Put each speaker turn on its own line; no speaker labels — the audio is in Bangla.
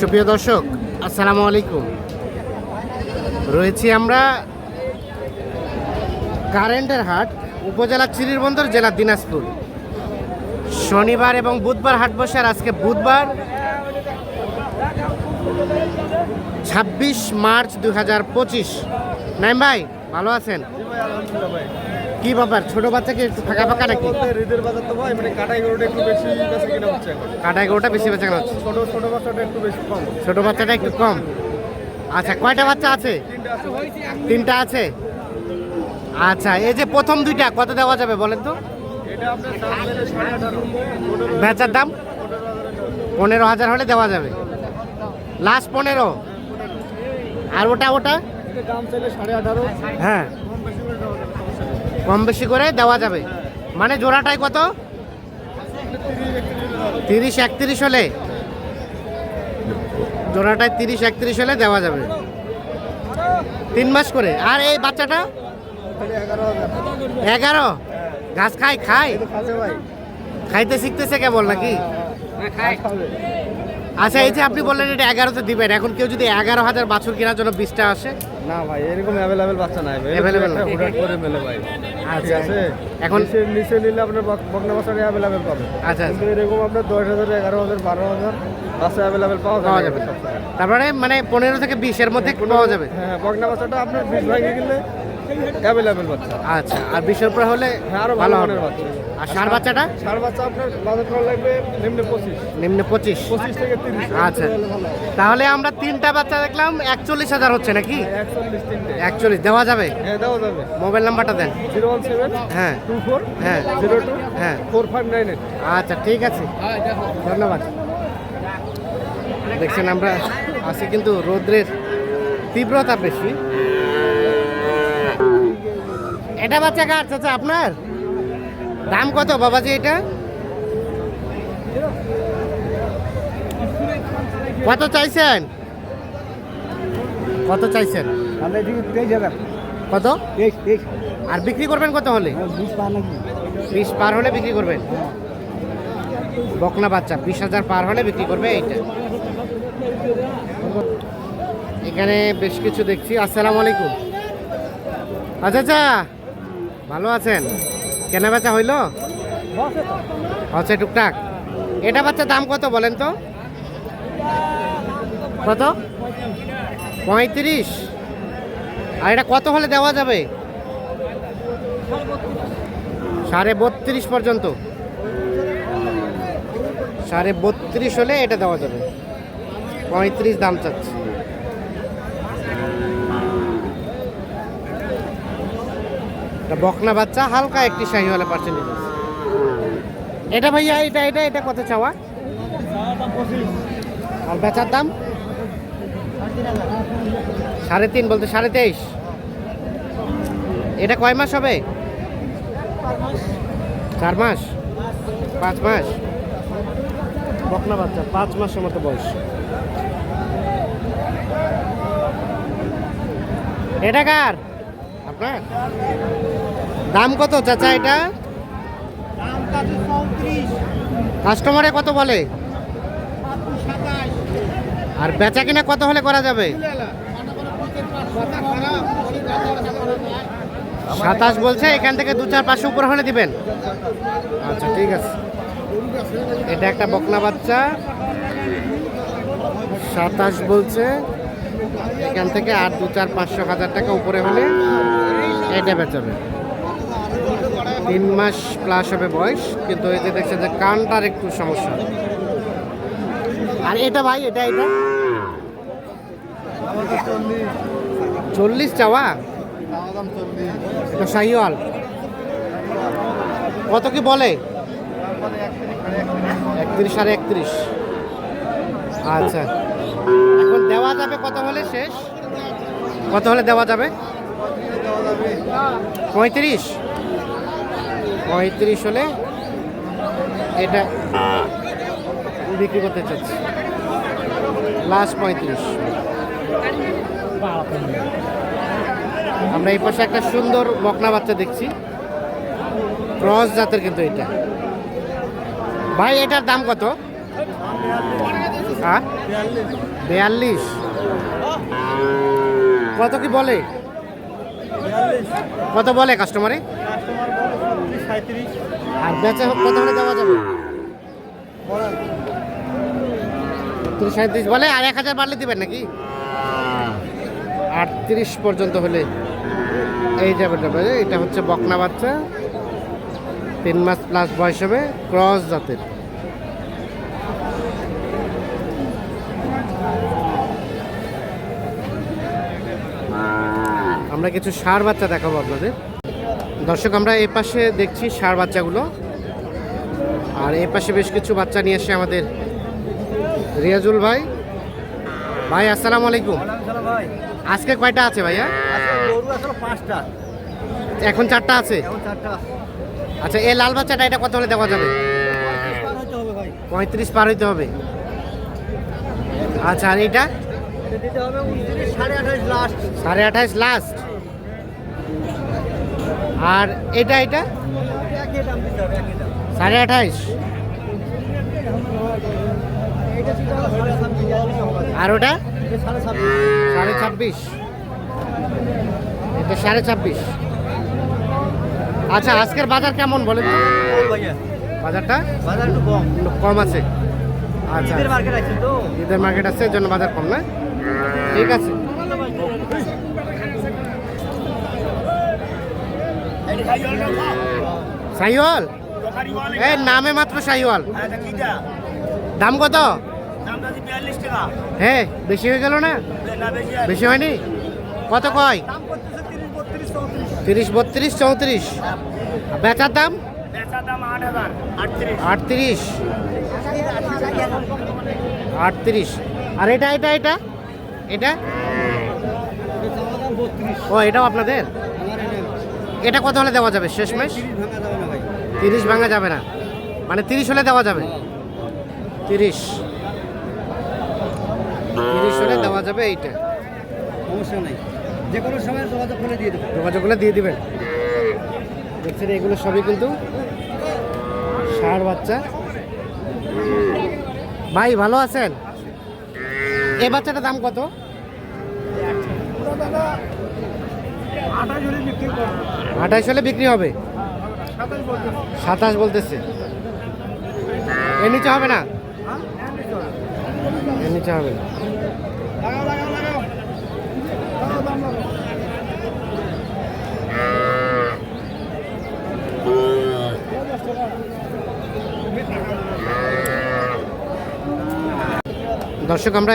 সুপ্রিয় দর্শক, আসসালামু আলাইকুম। রয়েছি আমরা কারেন্টের হাট, উপজেলা চিরিরবন্দর জেলা দিনাজপুর। শনিবার এবং বুধবার হাট বসে আর আজকে বুধবার, ছাব্বিশ মার্চ দু হাজার পঁচিশ। নাইম ভাই, ভালো আছেন? কি ব্যাপার? ছোট বাচ্চাকে একটু ফাঁকা ফাঁকা নাকি?
বাজার তো ভাই মানে কাটাই গরুটা একটু বেশি বেশি কিনা হচ্ছে
কাটায় গরুটা বেশি বেচা কেনা হচ্ছে।
ছোট ছোট বাচ্চাটা একটু বেশি কম।
ছোট বাচ্চাটা একটু কম। আচ্ছা কয়টা বাচ্চা আছে?
তিনটা আছে।
আচ্ছা এই যে প্রথম দুইটা কত দেওয়া যাবে বলেন তো? বেচার দাম? পনেরো হাজার হলে দেওয়া যাবে। লাস্ট পনেরো? আর ওটা ওটা? হ্যাঁ।
কম বেশি করে দেওয়া যাবে।
মানে জোড়াটাই কত? তিরিশ একত্রিশ হলে। জোড়াটায় তিরিশ একত্রিশ হলে দেওয়া যাবে। তিন মাস করে। আর এই বাচ্চাটা?
এগারো।
ঘাস খায় খায়? খাইতে শিখতেছে কেবল নাকি? আচ্ছা এই যে আপনি বললেন এটা এগারোতে দিবেন। এখন কেউ যদি এগারো হাজার বাছুর কেনার জন্য বিশটা আসে
না ভাই এরকম অ্যাভেলেবেল বাচ্চা নাই ভাই।
না।
করে মেলে ভাই।
আচ্ছা।
আছে?
এখন-
নিচে নিচে নিলে আপনার বক- বকনা বাচ্চাটা অ্যাভেলেবেল পাবে
আচ্ছা।
কিন্তু এরকম আপনার দশ হাজার এগারো হাজার বারো হাজার বাচ্চা অ্যাভেলেবেল পাওয়া
পাওয়া
যাবে।
তারপরে মানে পনেরো থেকে বিশ এর মধ্যে পাওয়া যাবে।
হ্যাঁ বকনা বাচ্চাটা আপনার বিশ ভাঙে গেলে অ্যাভেলেবেল বাচ্চা।
আচ্ছা আর বিশের উপরে হলে
আরও
ভালো
মানের বাচ্চা।
আর ষাঁড় বাচ্চাটা?
ষাড় বাচ্চা আপনার বাজার করা লাগবে নিম্নে পঁচিশ।
নিম্নে পঁচিশ।
পঁচিশ থেকে তিরিশ।
আচ্ছা। তাহলে আমরা তিনটা বাচ্চা দেখলাম একচল্লিশ হাজার হচ্ছে নাকি?
একচল্লিশ
দেওয়া যাবে?
হ্যাঁ দেওয়া যাবে।
মোবাইল নাম্বারটা দেন।
জিরো ওয়ান সেভেন
হ্যাঁ।
টু ফোর
হ্যাঁ।
জিরো টু
হ্যাঁ।
Four five nine eight.
আচ্ছা ঠিক আছে। ধন্যবাদ। দেখছেন আমরা আছি কিন্তু রৌদ্রের তীব্রতা বেশি। এটা বাচ্চা কার চাচা আপনার? দাম কত বাবাজি এটা? কত চাইছেন? কত চাইছেন? কত? আর বিক্রি করবেন কত হলে?
পা নাকি
বিশ পার হলে বিক্রি করবেন? বকনা বাচ্চা বিশ হাজার পার হলে বিক্রি করবে এইটা। এখানে বেশ কিছু দেখছি। আসসালামু আলাইকুম। আচ্ছা আচ্ছা। ভালো আছেন? কেনা বেচা হইল? হচ্ছে টুকটাক। এটা বাচ্চার দাম কত বলেন তো? কত? পঁয়ত্রিশ। আর এটা কত হলে দেওয়া যাবে? সাড়ে বত্রিশ পর্যন্ত। সাড়ে বত্রিশ হলে এটা দেওয়া যাবে। পঁয়ত্রিশ দাম চাচ্ছে। এটা বকনা বাচ্চা, হালকা একটি শাহিওয়ালা পার্সেন্টেজ এটা ভাইয়া, এটা এটা এটা কত চাওয়া? আর বেচার দাম? সাড়ে তিন বলতে সাড়ে তেইশ। এটা কয় মাস হবে? চার মাস। পাঁচ মাস। বকনা বাচ্চা, পাঁচ মাসের মতো বয়স। এটা কার? আপনার? দাম কত চাচা এটা? কাস্টমারে কত বলে? আর বেচা কিনা কত হলে করা যাবে? সাতাশ বলছে, এখান থেকে দু চার পাঁচশো উপর হলে দিবেন। আচ্ছা ঠিক আছে। এটা একটা বকনা বাচ্চা। সাতাশ বলছে। এখান থেকে আর দু, চার, পাঁচশো হাজার টাকা উপরে হলে এটা বেচাবে তিন মাস প্লাস হবে বয়স, কিন্তু এতে দেখছে যে কানটার একটু সমস্যা। আর এটা ভাই, এটা এটা? চল্লিশ চাওয়া? শাহিওয়াল। কত কি বলে? একত্রিশ সাড়ে একত্রিশ। আচ্ছা। এখন দেওয়া যাবে কত হলে শেষ? কত হলে দেওয়া যাবে? পঁয়ত্রিশ। পঁয়ত্রিশ হলে এটা বিক্রি করতে চাচ্ছি। লাস্ট পঁয়ত্রিশ। আমরা এই পাশে একটা সুন্দর বকনা বাচ্চা দেখছি। ক্রস জাতের কিন্তু এটা। ভাই, এটার দাম কত? হ্যাঁ? বিয়াল্লিশ। কত কি বলে? কত বলে কাস্টমারে? আর বেচা কত হলে দেওয়া যাবে? তিরিশ সাঁত্রিশ বলে, আর এক হাজার বাড়লে দিবেন নাকি? আটত্রিশ পর্যন্ত হলে। এই যাবে এটা হচ্ছে বকনা বাচ্চা। তিন মাস প্লাস বয়স হবে, ক্রস জাতের। আমরা কিছু সার বাচ্চা দেখাবো আপনাদের। দর্শক আমরা এই পাশে দেখছি সার বাচ্চাগুলো। আর এই পাশে বেশ কিছু বাচ্চা নিয়ে এসে আমাদের রিয়াজুল ভাই। ভাই আসসালাম আলাইকুম। আজকে কয়টা আছে ভাইয়া? এখন চারটা আছে? আচ্ছা এই লাল বাচ্চাটা এটা কত হলে দেওয়া যাবে? পঁয়ত্রিশ পার হইতে হবে। আচ্ছা আর
এটা সাড়ে আঠাশ লাস্ট
সাড়ে আঠাশ লাস্ট আর এটা এটা? সাড়ে আঠাইশ। আর ওটা?
সাড়ে ছাব্বিশ।
এটা সাড়ে ছাব্বিশ। আচ্ছা আজকের বাজার কেমন বলেন তো? বাজারটা?
বাজার একটু কম।
কম আছে। আচ্ছা।
ঈদের মার্কেট আছে তো।
ঈদের মার্কেট আছে এর জন্য বাজার কম না? ঠিক আছে। সাইওয়াল? এই নামে মাত্র সাইওয়াল। দাম কত? হ্যাঁ বেশি হয়ে গেল না? বেশি হয়নি? কত কয়?
তিরিশ বত্রিশ চৌত্রিশ।
বেচার দাম? আটত্রিশ। আটত্রিশ। আর এটা এটা এটা? এটা? ও, এটাও আপনাদের? এটা কত হলে দেওয়া যাবে?
না ভাই।
তিরিশ ভাঙা যাবে না। মানে তিরিশ হলে দেওয়া যাবে? তিরিশ। তিরিশ হলে দেওয়া যাবে এইটা।
সমস্যা নাই। যে কোনো সময় যোগাযোগ করে দিয়ে দেবো
যোগাযোগগুলো দিয়ে দিবেন। দেখছেন এগুলো সবই কিন্তু ষাঁড় বাচ্চা। ভাই ভালো আছেন? এ বাচ্চাটার দাম কত?
আঠাশ হলে বিক্রি
হবে?
সাতাশ
বলতেছে। এর নিচে হবে না? এর নিচে হবে না। দর্শক, আমরা